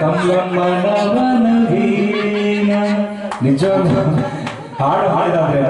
ನಮ್ಮ ವೀಣ ನಿಜ ಹಾಡು ಹಾಡಿದಾದ್ರೆ